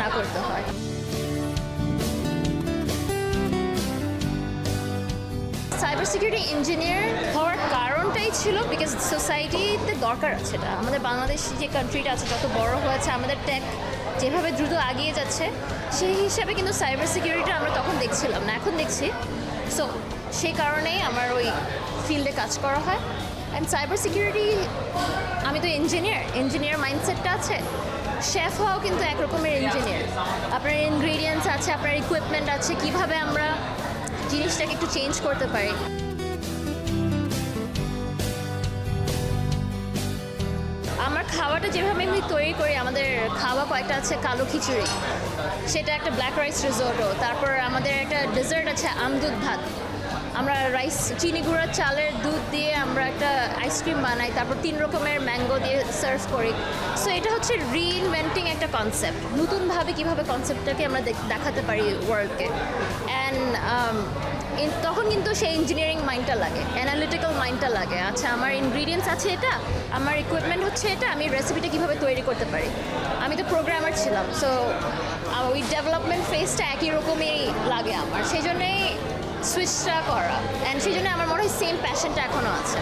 না করতে হয়। সাইবার সিকিউরিটি ইঞ্জিনিয়ার হওয়ার কারণটাই ছিল বিকজ সোসাইটিতে দরকার আছে এটা। আমাদের বাংলাদেশ যে কান্ট্রিটা আছে, যত বড় হয়েছে, আমাদের টেক যেভাবে দ্রুত আগিয়ে যাচ্ছে, সেই হিসাবে কিন্তু সাইবার সিকিউরিটি আমরা তখন দেখছিলাম না, এখন দেখছি। সো সেই কারণেই আমার ওই ফিল্ডে কাজ করা হয়। অ্যান্ড সাইবার সিকিউরিটি আমি তো ইঞ্জিনিয়ার ইঞ্জিনিয়ার মাইন্ডসেটটা আছে। শেফ হওয়াও কিন্তু এক রকমের ইঞ্জিনিয়ার আপনার ইনগ্রিডিয়েন্টস আছে, আপনার ইকুইপমেন্ট আছে, কীভাবে আমরা জিনিসটাকে একটু চেঞ্জ করতে পারি। আমার খাওয়াটা যেভাবে আমি তৈরি করি, আমাদের খাওয়া কয়েকটা আছে? কালো খিচুড়ি। সেটা একটা ব্ল্যাক রাইস রিসোর্টও তারপর আমাদের একটা ডেজার্ট আছে আমদুধ ভাত। আমরা রাইস চিনি গুঁড়ার চালের দুধ দিয়ে আমরা একটা আইসক্রিম বানাই, তারপর তিন রকমের ম্যাঙ্গো দিয়ে সার্ভ করি। সো এটা হচ্ছে রিইনভেন্টিং একটা কনসেপ্ট নতুনভাবে কীভাবে কনসেপ্টটাকে আমরা দেখাতে পারি ওয়ার্ল্ডকে অ্যান্ড তখন কিন্তু সেই ইঞ্জিনিয়ারিং মাইন্ডটা লাগে অ্যানালিটিক্যাল মাইন্ডটা লাগে। আচ্ছা আমার ইনগ্রিডিয়েন্টস আছে এটা, আমার ইকুইপমেন্ট হচ্ছে এটা, আমি রেসিপিটা কীভাবে তৈরি করতে পারি? আমি তো প্রোগ্রামার ছিলাম সো ওই ডেভেলপমেন্ট ফেজটা একই রকমই লাগে আমার। সেই জন্যই সুইচটা করা। অ্যান্ড সেই জন্য আমার মনে হয় সেম প্যাশনটা এখনও আছে।